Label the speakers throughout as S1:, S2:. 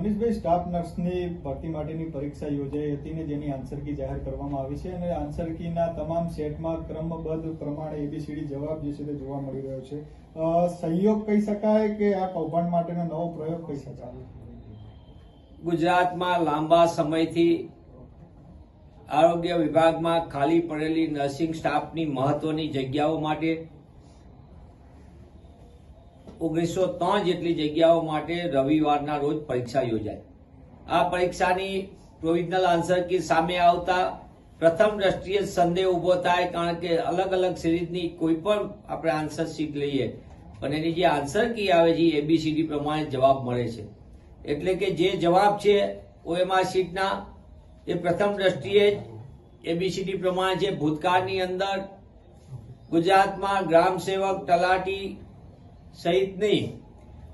S1: મનીષભાઈ staff નર્સની ભરતી માટેની પરીક્ષા યોજાઈ હતી ને જેની આન્સર કી જાહેર કરવામાં આવી છે અને આન્સર કીના તમામ સેટમાં ક્રમબદ્ધ પ્રમાણે એબીસીડી જવાબ જે છે તે જોવા મળી રહ્યો છે. સહયોગ કહી શકાય કે આ કૌભાંડ માટેનો નવો પ્રયોગ કહી શકાય?
S2: ગુજરાતમાં લાંબા સમયથી આરોગ્ય વિભાગમાં ખાલી પડેલી નર્સિંગ સ્ટાફની મહત્વની જગ્યાઓ માટે ઓગણીસો ત્રણ જેટલી જગ્યાઓ માટે રવિવારના રોજ પરીક્ષા યોજાય. આ પરીક્ષાની પ્રોવિઝનલ આન્સર કી સામે આવતા પ્રથમ દ્રષ્ટિએ સંદેહ ઊભો થાય કારણ કે અલગ અલગ સિરીઝની કોઈ પણ આપણે આન્સર શીટ લઈએ, પણ એની જે આન્સર કી આવે છે એબીસીડી પ્રમાણે જવાબ મળે છે. એટલે કે જે જવાબ છે ઓએમઆર શીટના એ પ્રથમ દ્રષ્ટિએ એબીસીડી પ્રમાણે છે. ભૂતકાળની અંદર ગુજરાતમાં ગ્રામ સેવક તલાટી સહિતની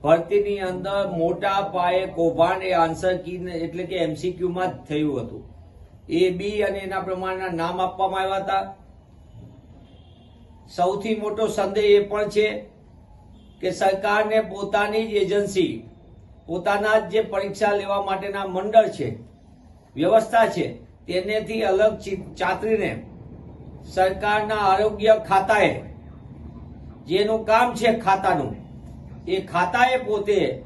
S2: ભરતીની અંદર મોટા પાયે કૌભાંડ એ આન્સર કી એટલે કે એમસીક્યુમાં જ થયું હતું. એ બી અને એના પ્રમાણના નામ આપવામાં આવ્યા હતા. સૌથી મોટો સંદેહ એ પણ છે કે સરકારને પોતાની જ એજન્સી, પોતાના જ જે પરીક્ષા લેવા માટેના મંડળ છે, વ્યવસ્થા છે, તેનેથી અલગ ચાતરીને સરકારના આરોગ્ય ખાતાએ જેનું કામ છે ખાતાનું. એ ખાતાએ પોતે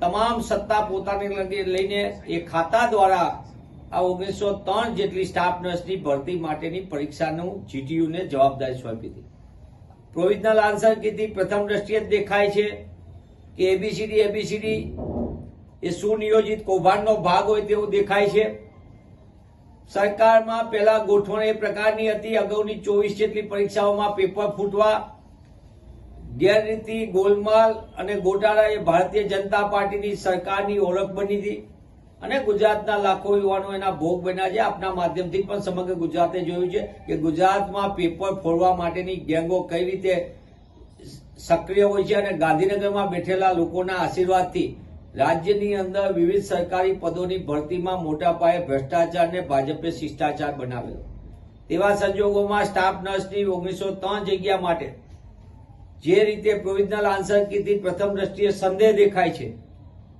S2: તમામ સત્તા પોતાની લઈને- એ ખાતા દ્વારા આ ઓગણીસો ત્રણ જેટલી સ્ટાફ નર્સની ભરતી માટેની પરીક્ષાનું જીટીયુને જવાબદારી સોંપી હતી. પ્રોવિઝનલ આન્સર કીધી. પ્રથમ દ્રષ્ટિએ જ દેખાય છે કે એબીસીડી એબીસીડી એ સુનિયોજિત કૌભાંડનો ભાગ હોય તેવું દેખાય છે. સરકારમાં પહેલા ગોઠવણ એ પ્રકારની હતી. અગાઉની ચોવીસ જેટલી પરીક્ષાઓમાં પેપર ફૂટવા ગેરરીતિ ગોલમાલ અને ગોટાળા એ ભારતીય જનતા પાર્ટીની સરકારની ઓળખ બની હતી અને ગુજરાતના લાખો યુવાનો એના ભોગ બન્યા છે. આપના માધ્યમથી પણ સમગ્ર ગુજરાતે જોયું છે કે ગુજરાતમાં પેપર ફોડવા માટેની ગેંગો કઈ રીતે સક્રિય હોય છે અને ગાંધીનગરમાં બેઠેલા લોકોના આશીર્વાદથી રાજ્યની અંદર વિવિધ સરકારી પદોની ભરતીમાં મોટા પાયે ભ્રષ્ટાચારને ભાજપે શિષ્ટાચાર બનાવેલો. તેવા સંજોગોમાં સ્ટાફ નર્સની ઓગણીસો ત્રણ જગ્યા માટે જે રીતે પ્રોવિઝનલ આન્સર કીધી પ્રથમ દ્રષ્ટિએ સંદેહ દેખાય છે,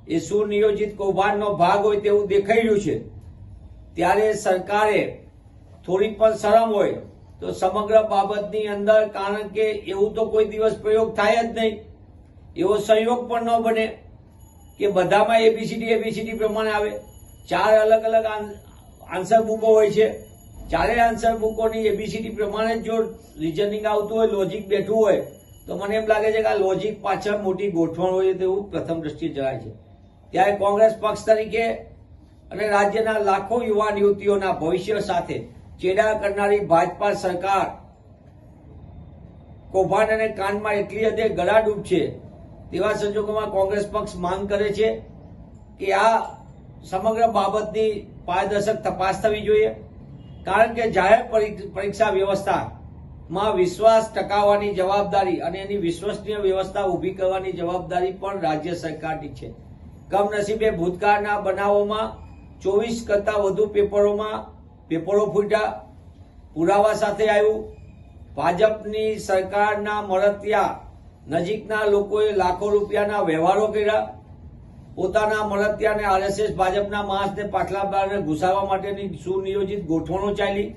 S2: એ સુનિયોજિત કૌભાંડનો ભાગ હોય તેવું દેખાઈ રહ્યું છે. ત્યારે સરકારે થોડી પણ શરમ હોય તો સમગ્ર બાબતની અંદર કારણ કે એવું તો કોઈ દિવસ પ્રયોગ થાય જ નહીં, એવો સંયોગ પણ ન બને કે બધામાં એબીસીડી એબીસીડી પ્રમાણે આવે. ચાર અલગ અલગ આન્સર બુકો હોય છે. ચારેય આન્સર બુકોની એબીસીડી પ્રમાણે જો રિઝનિંગ આવતું હોય લોજિક બેઠું હોય તો મને એમ લાગે છે કે આ લોજિક પાછળ મોટી ગોઠવણ હોય તેવું પ્રથમ દ્રષ્ટિએ જણાય છે. ત્યારે કોંગ્રેસ પક્ષ તરીકે અને રાજ્યના લાખો યુવાન યુવતીઓના ભવિષ્ય સાથે ચેડા કરનારી ભાજપા સરકાર કૌભાંડ અને કાનમાં એટલી હદે ગળાડૂબ છે તેવા સંજોગોમાં કોંગ્રેસ પક્ષ માંગ કરે છે કે આ સમગ્ર બાબતની પારદર્શક તપાસ થવી જોઈએ. કારણ કે જાહેર પરી- પરીક્ષા વ્યવસ્થામાં વિશ્વાસ ટકાવવાની જવાબદારી અને એની વિશ્વસનીય વ્યવસ્થા ઊભી કરવાની જવાબદારી પણ રાજ્ય સરકારની છે. કમનસીબે ભૂતકાળના બનાવોમાં ચોવીસ કરતા વધુ પેપરોમાં પેપરો ફૂટ્યા, પુરાવા સાથે આવ્યું. ભાજપની સરકારના મળતિયા નજીકના લોકોએ લાખો રૂપિયાના વ્યવહારો કર્યા. પોતાના મળતિયાને આરએસએસ, ભાજપના માણસને પાટલા બારને ઘુસાવવા માટેની સુનિયોજિત ગોઠવણો ચાલી.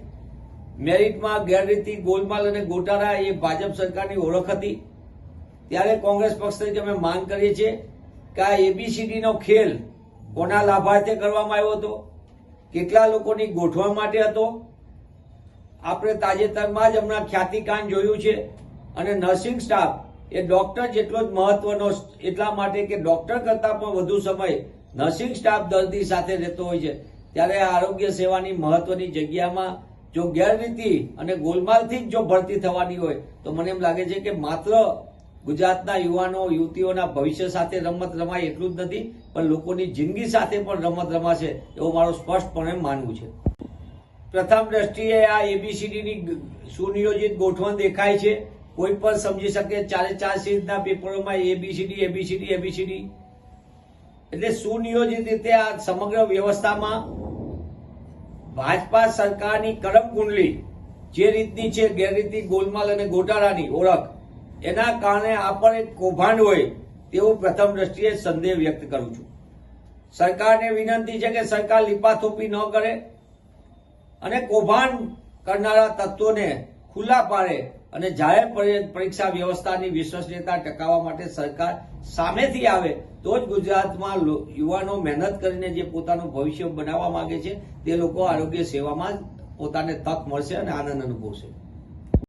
S2: મેરિટમાં ગેરરીતિ, ગોલમાલ અને ગોટાળા એ ભાજપ સરકારની ઓળખ હતી. ત્યારે કોંગ્રેસ પક્ષ તરીકે અમે માંગ કરીએ છીએ કે આ એબીસીડીનો ખેલ કોના લાભાર્થે કરવામાં આવ્યો હતો, કેટલા લોકોની ગોઠવણ માટે હતો. આપણે તાજેતરમાં જ હમણાં ખ્યાતિકાંડ જોયું છે અને નર્સિંગ સ્ટાફ એ ડોક્ટર જેટલો જ મહત્વનો એટલા માટે કે ડોક્ટર કરતાં પણ વધુ સમય નર્સિંગ સ્ટાફ દર્દી સાથે રહેતો હોય છે. ત્યારે આરોગ્ય સેવાની મહત્વની જગ્યામાં જો ગેરરીતિ અને ગોલમાલથી જ જો ભરતી થવાની હોય, તો મને એમ લાગે છે કે માત્ર ગુજરાતના યુવાનો, યુવતીઓના ભવિષ્ય સાથે રમત રમાય એટલું જ નથી, પણ લોકોની જિંદગી સાથે પણ રમત રમાશે એવું મારું સ્પષ્ટપણે માનવું છે. પ્રથમ દ્રષ્ટિએ આ એબીસીડીની સુનિયોજિત ગોઠવણ દેખાય છે. કોઈ પણ સમજી શકે ચારે ચાર સીટના પેપરોમાં A B C D A B C D A B C D એટલે સુનિયોજિત રીતે આ સમગ્ર વ્યવસ્થામાં ભાજપા સરકારની કરમ કુંડલી, જે રીતની છે ગેરરીતિ, ગોલમાલ અને ગોટાળાની ઓળખ, એના કારણે આ પણ એક કૌભાંડ હોય તેવું પ્રથમ દ્રષ્ટિએ સંદેહ વ્યક્ત કરું છું. સરકારને વિનંતી છે કે સરકાર લીપાથોપી ન કરે અને કૌભાંડ કરનારા તત્વોને ખુલ્લા પાડે અને જાહેર પરી- પરીક્ષા વ્યવસ્થાની વિશ્વસનીયતા ટકાવવા માટે સરકાર સામેથી આવે તો જ ગુજરાતમાં યુવાનો મહેનત કરીને જે પોતાનું ભવિષ્ય બનાવવા માંગે છે, તે લોકો આરોગ્ય સેવામાં પોતાને તક મળશે અને આનંદ અનુભવશે.